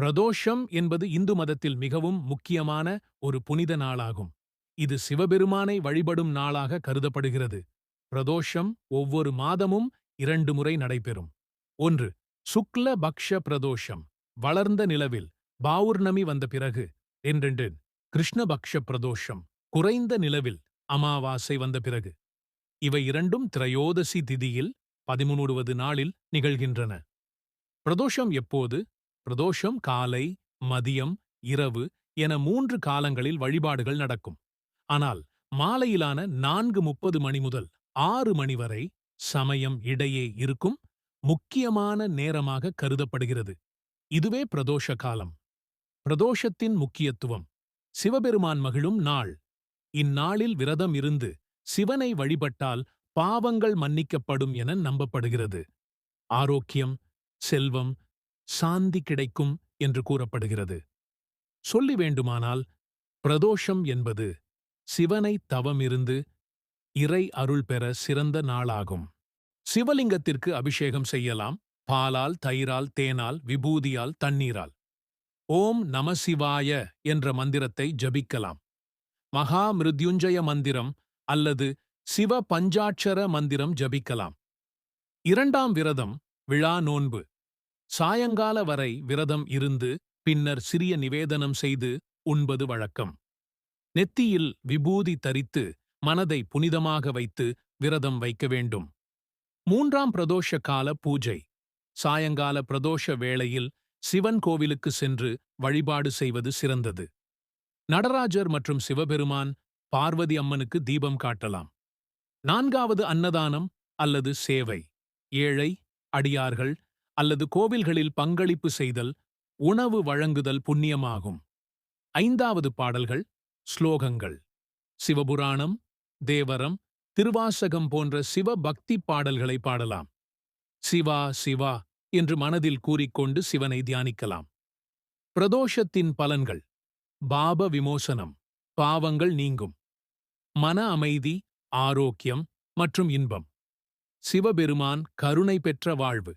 பிரதோஷம் என்பது இந்து மதத்தில் மிகவும் முக்கியமான ஒரு புனித நாளாகும். இது சிவபெருமானை வழிபடும் நாளாக கருதப்படுகிறது. பிரதோஷம் ஒவ்வொரு மாதமும் இரண்டு முறை நடைபெறும். ஒன்று சுக்ல பக்ஷ பிரதோஷம் வளர்ந்த நிலவில் பௌர்ணமி வந்த பிறகு. என்றென்று கிருஷ்ணபக்ஷ பிரதோஷம் குறைந்த நிலவில் அமாவாசை வந்த பிறகு. இவை இரண்டும் திரையோதசி திதியில் பதிமூணுவது நாளில் நிகழ்கின்றன. பிரதோஷம் எப்போது? பிரதோஷம் காலை மதியம் இரவு என மூன்று காலங்களில் வழிபாடுகள் நடக்கும். ஆனால் மாலையிலான நான்கு முப்பது மணி முதல் ஆறு மணி வரை சமயம் இடையே இருக்கும் முக்கியமான நேரமாக கருதப்படுகிறது. இதுவே பிரதோஷ காலம். பிரதோஷத்தின் முக்கியத்துவம். சிவபெருமான் மகிழும் நாள். இந்நாளில் விரதம் இருந்து சிவனை வழிபட்டால் பாவங்கள் மன்னிக்கப்படும் என நம்பப்படுகிறது. ஆரோக்கியம் செல்வம் சாந்தி கிடைக்கும் என்று கூறப்படுகிறது. சொல்லி வேண்டுமானால் பிரதோஷம் என்பது சிவனை தவமிருந்து இறை அருள் பெற சிறந்த நாளாகும். சிவலிங்கத்திற்கு அபிஷேகம் செய்யலாம். பாலால் தயிரால் தேனால் விபூதியால் தண்ணீரால். ஓம் நமசிவாய என்ற மந்திரத்தை ஜபிக்கலாம். மகா மிருத்யுஞ்சய மந்திரம் அல்லது சிவ பஞ்சாட்சர மந்திரம் ஜபிக்கலாம். இரண்டாம் விரதம் விழா நோன்பு. சாயங்கால வரை விரதம் இருந்து பின்னர் சிறிய நிவேதனம் செய்து உண்பது வழக்கம். நெத்தியில் விபூதி தரித்து மனதை புனிதமாக வைத்து விரதம் வைக்க வேண்டும். மூன்றாம் பிரதோஷ கால பூஜை. சாயங்கால பிரதோஷ வேளையில் சிவன் கோவிலுக்கு சென்று வழிபாடு செய்வது சிறந்தது. நடராஜர் மற்றும் சிவபெருமான் பார்வதி அம்மனுக்கு தீபம் காட்டலாம். நான்காவது அன்னதானம் அல்லது சேவை. ஏழை அடியார்கள் அல்லது கோவில்களில் பங்களிப்பு செய்தல் உணவு வழங்குதல் புண்ணியமாகும். ஐந்தாவது பாடல்கள் ஸ்லோகங்கள். சிவபுராணம் தேவரம் திருவாசகம் போன்ற சிவ பக்தி பாடல்களை பாடலாம். சிவா சிவா என்று மனதில் கூறிக்கொண்டு சிவனை தியானிக்கலாம். பிரதோஷத்தின் பலன்கள். பாப விமோசனம். பாவங்கள் நீங்கும். மன அமைதி ஆரோக்கியம் மற்றும் இன்பம். சிவபெருமான் கருணை பெற்ற வாழ்வு.